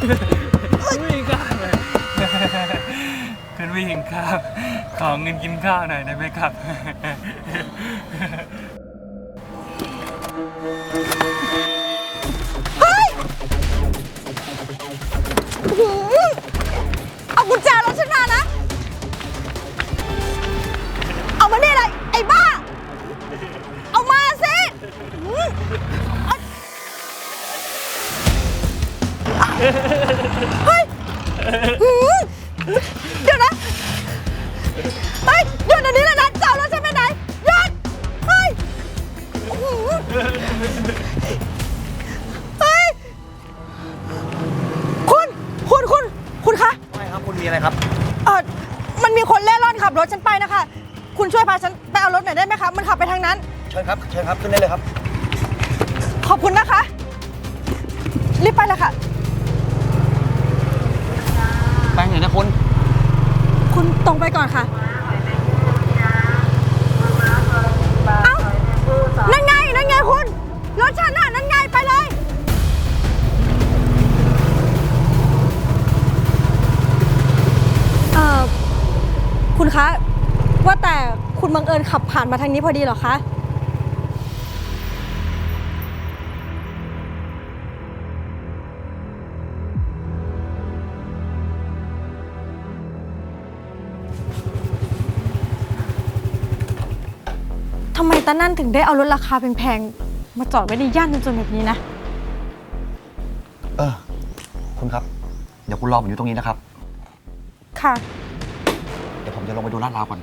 ผู้หญิงครับคุณผู้หญิงข้ามขอเงินกินข้าวหน่อยได้ไหมครับ เฮ้ย เฮ้ย คุณ คุณ คุณ คุณคะ ไม่ครับคุณมีอะไรครับ เออมันมีคนเล่ร่อนขับรถฉันไปนะคะ คุณช่วยพาฉันไปเอารถหน่อยได้ไหมคะ มันขับไปทางนั้น เชิญครับ เชิญครับขึ้นได้เลยครับ ขอบคุณนะคะ รีบไปเลยค่ะ ไปไหนนะคุณ คุณตรงไปก่อนค่ะ คุณคะ ว่าแต่คุณบังเอิญขับผ่านมาทางนี้พอดีเหรอคะ ทำไมตานั่นถึงได้เอารถราคาแพงๆ มาจอดไว้ในย่านจนๆแบบนี้นะ เออ คุณครับ เดี๋ยวคุณรอผมอยู่ตรงนี้นะครับ ค่ะเดี๋ยวผม จะลงไปดูลาดราวก่อน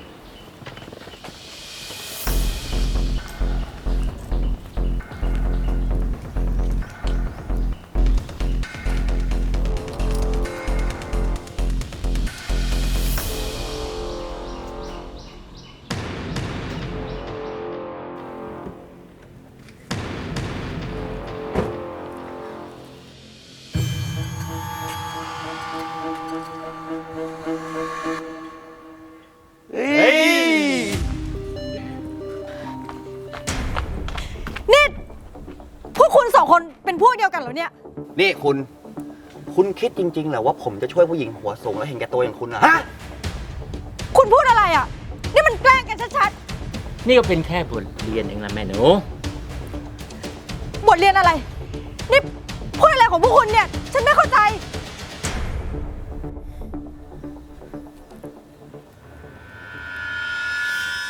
นี่ยนี่คุณ คุณคิดจริงๆเหรอว่าผมจะช่วยผู้หญิงหัวสูงและเห็นแก่ตัวอย่างคุณอะฮะ คุณพูดอะไรอะ นี่มันแกล้งกันชัดนี่ก็เป็นแค่บทเรียนเองละแม่หนู ๆ บทเรียนอะไร นี่พูดอะไรของพวกคุณเนี่ย ฉันไม่เข้าใจ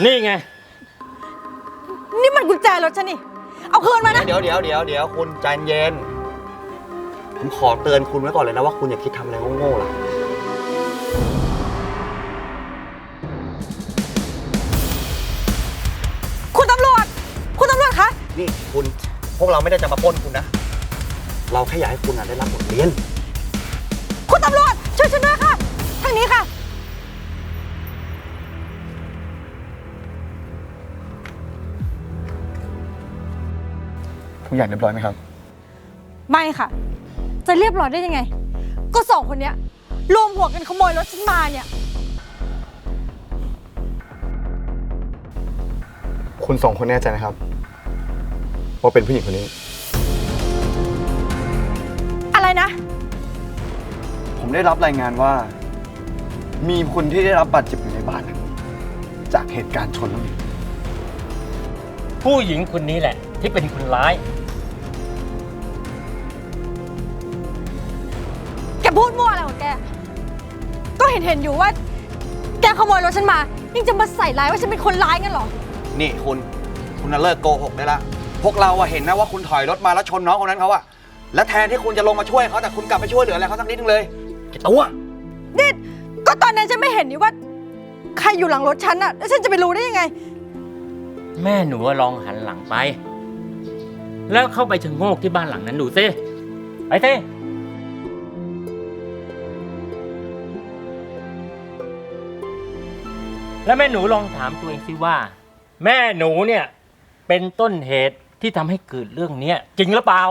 นี่ไง นี่มันกุญแจรถฉันนี่ เอาคืนมานะ เดี๋ยวเดี๋ยวเดี๋ยวเดี๋ยวคุณใจเย็น ผมขอเตือนคุณไว้ก่อนเลยนะว่าคุณอย่าคิดทำอะไรโง่ๆล่ะคุณตำรวจ คุณตำรวจคะ นี่คุณ พวกเราไม่ได้จะมาปล้นคุณนะ เราแค่อยากให้คุณอะได้รับบทเรียน คุณตำรวจ ช่วยฉันด้วยค่ะ ทางนี้ค่ะ ทุกอย่างเรียบร้อยไหมครับ ไม่ค่ะ จะเรียบร้อยได้ยังไง ก็สองคนเนี้ยรวมหัวกันขโมยรถฉันมาเนี่ย คุณสองคนแน่ใจนะครับ ว่าเป็นผู้หญิงคนนี้ อะไรนะ ผมได้รับรายงานว่า มีคนที่ได้รับบาดเจ็บอยู่ในบ้านหลังนี้จากเหตุการณ์ชนแล้วหนีผู้หญิงคนนี้แหละ ที่เป็นคนร้าย พูดมั่วอะไรของแก ก็เห็นเห็นอยู่ว่า แกขโมยรถฉันมา ยังจะมาใส่ร้ายว่าฉันเป็นคนร้ายงั้นเหรอ นี่คุณคุณน่ะเลิกโกหกได้ละพวกเราอะเห็นนะว่าคุณถอยรถมาแล้วชนน้องคนนั้นเขาอะแล้วแทนที่คุณจะลงมาช่วยเขาแต่คุณกลับไปช่วยเหลืออะไรเขาสักนิดนึงเลยไอ้ตัวนี่ก็ตอนนั้นฉันไม่เห็นนี่ว่า ใครอยู่หลังรถฉันอะแล้วฉันจะไปรู้ได้ยังไง แม่หนูลองหันหลังไป แล้วเข้าไปชะโงกที่บ้านหลังนั้นดูซิไปซิ แล้วแม่หนูลองถามตัวเองสิว่า แม่หนูเนี่ยเป็นต้นเหตุที่ทำให้เกิดเรื่องเนี้ยจริงหรือเปล่า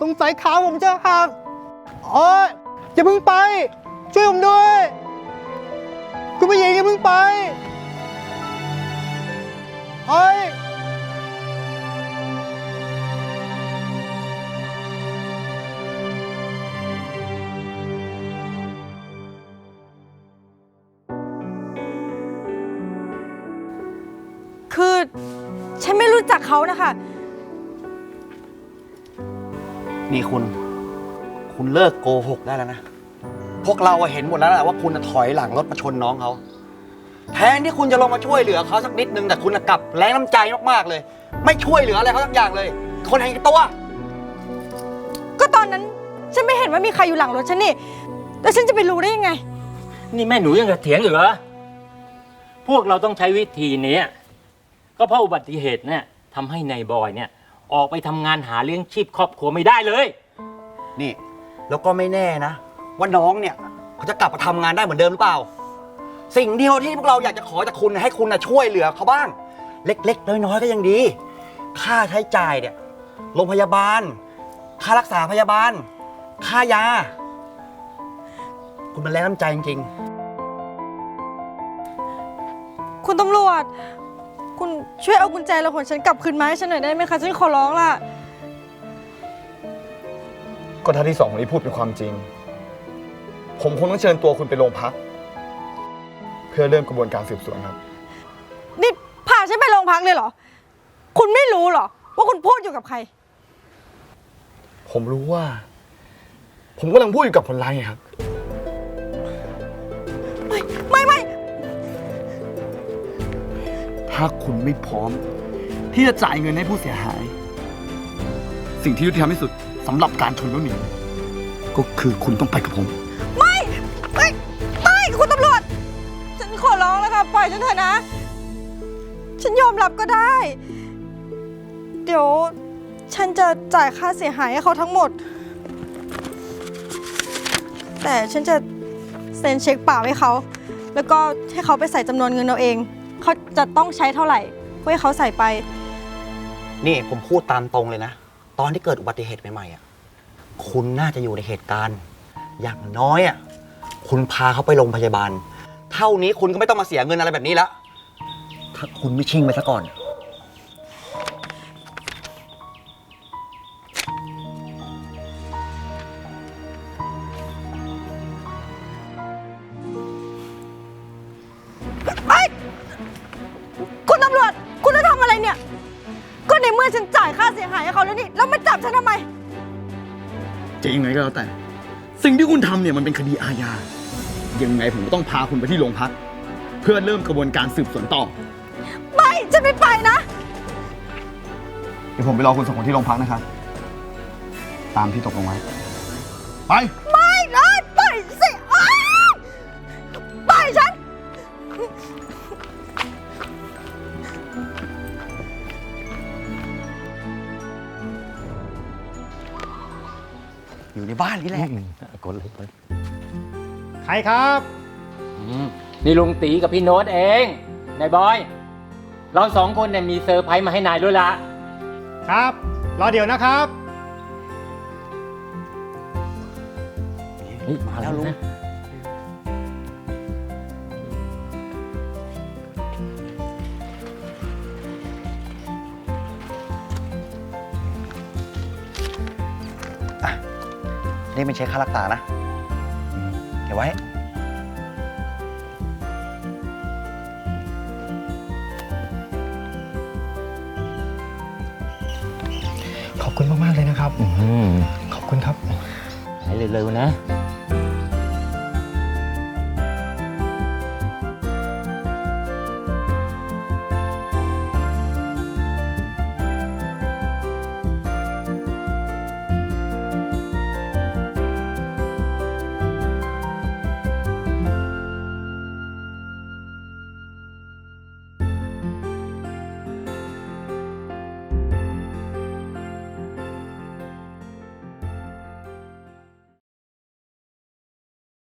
สงสัยขาผมจะหักโอ้ยอย่าเพิ่งไป ช่วยผมด้วย คุณผู้หญิงอย่าเพิ่งไปเฮ้ยคือ ฉันไม่รู้จักเขานะคะ นี่คุณ คุณเลิกโกหกได้แล้วนะ พวกเราอะเห็นหมดแล้วแหละว่าคุณน่ะถอยหลังรถมาชนน้องเขา แทนที่คุณจะลงมาช่วยเหลือเขาสักนิดนึงแต่คุณน่ะกลับแรงน้ำใจมากๆเลย ไม่ช่วยเหลืออะไรเขาสักอย่างเลย คนเห็นแก่ตัว ก็ตอนนั้นฉันไม่เห็นว่ามีใครอยู่หลังรถฉันนี่ แล้วฉันจะไปรู้ได้ยังไง นี่แม่หนูยังจะเถียงอยู่เหรอ พวกเราต้องใช้วิธีนี้ ก็เพราะอุบัติเหตุเนี่ยทำให้นายบอยเนี่ย ออกไปทำงานหาเลี้ยงชีพครอบครัวไม่ได้เลย นี่ แล้วก็ไม่แน่นะ ว่าน้องเนี่ยเขาจะกลับมาทำงานได้เหมือนเดิมหรือเปล่า สิ่งเดียวที่พวกเราอยากจะขอจากคุณนะให้คุณนะช่วยเหลือเขาบ้าง เล็ก ๆ น้อยๆก็ยังดี ค่าใช้จ่ายเนี่ยโรงพยาบาล ค่ารักษาพยาบาล ค่ายา คุณมันแรงน้ำใจจริงคุณตำรวจ คุณช่วยเอากุญแจรถของฉันกลับคืนมาให้ฉันหน่อยได้ไหมคะฉันขอร้องล่ะ ก็ถ้าที่สองคนนี้พูดเป็นความจริง ผมคงต้องเชิญตัวคุณไปโรงพัก เพื่อเริ่มกระบวนการสืบสวนครับ นี่พาฉันไปโรงพักเลยเหรอ คุณไม่รู้เหรอ ว่าคุณพูดอยู่กับใคร ผมรู้ว่า ผมกำลังพูดอยู่กับคนร้ายไงครับ ไม่ไม่ไม่ ถ้าคุณไม่พร้อม ที่จะจ่ายเงินให้ผู้เสียหาย สิ่งที่ยุติธรรมที่สุดสำหรับการชนแล้วหนีก็คือคุณต้องไปกับผม ไม่ไม่ไม่คุณตำรวจ ฉันขอร้องแล้วค่ะปล่อยฉันเถอะนะ ฉันยอมรับก็ได้ เดี๋ยว ฉันจะจ่ายค่าเสียหายให้เขาทั้งหมด แต่ฉันจะเซ็นเช็คเปล่าให้เขา แล้วก็ให้เขาไปใส่จำนวนเงินเอาเอง เขาจะต้องใช้เท่าไหร่เพื่อให้เขาใส่ไป นี่ผมพูดตามตรงเลยนะ ตอนที่เกิดอุบัติเหตุใหม่ๆอะคุณน่าจะอยู่ในเหตุการณ์ อย่างน้อยอะคุณพาเขาไปโรงพยาบาล เท่านี้คุณก็ไม่ต้องมาเสียเงินอะไรแบบนี้ละถ้าคุณไม่ชิ่งไปซะก่อน เมื่อฉันจ่ายค่าเสียหายให้เขาแล้วนี่แล้วมาจับฉันทำไม จะยังไงก็แล้วแต่ สิ่งที่คุณทำเนี่ยมันเป็นคดีอาญา ยังไงผมก็ต้องพาคุณไปที่โรงพัก เพื่อเริ่มกระบวนการสืบสวนต่อ ไม่ฉันไม่ไปนะ เดี๋ยวผมไปรอคุณสองคนที่โรงพักนะครับ ตามที่ตกลงไว้ ไป อยู่ในบ้านนี่แหละกดเลยกดใครครับอืมนี่ลุงตีกับพี่โน้ตเองนายบอย เราสองคนเนี่ยมีเซอร์ไพรส์มาให้นายด้วยละครับ รอเดี๋ยวนะครับเฮ้ยมาแล้วลุง นี่เป็นเช็คค่ารักษานะ เก็บไว้ ขอบคุณมาก ๆ เลยนะครับ ขอบคุณครับ หายเร็วๆนะค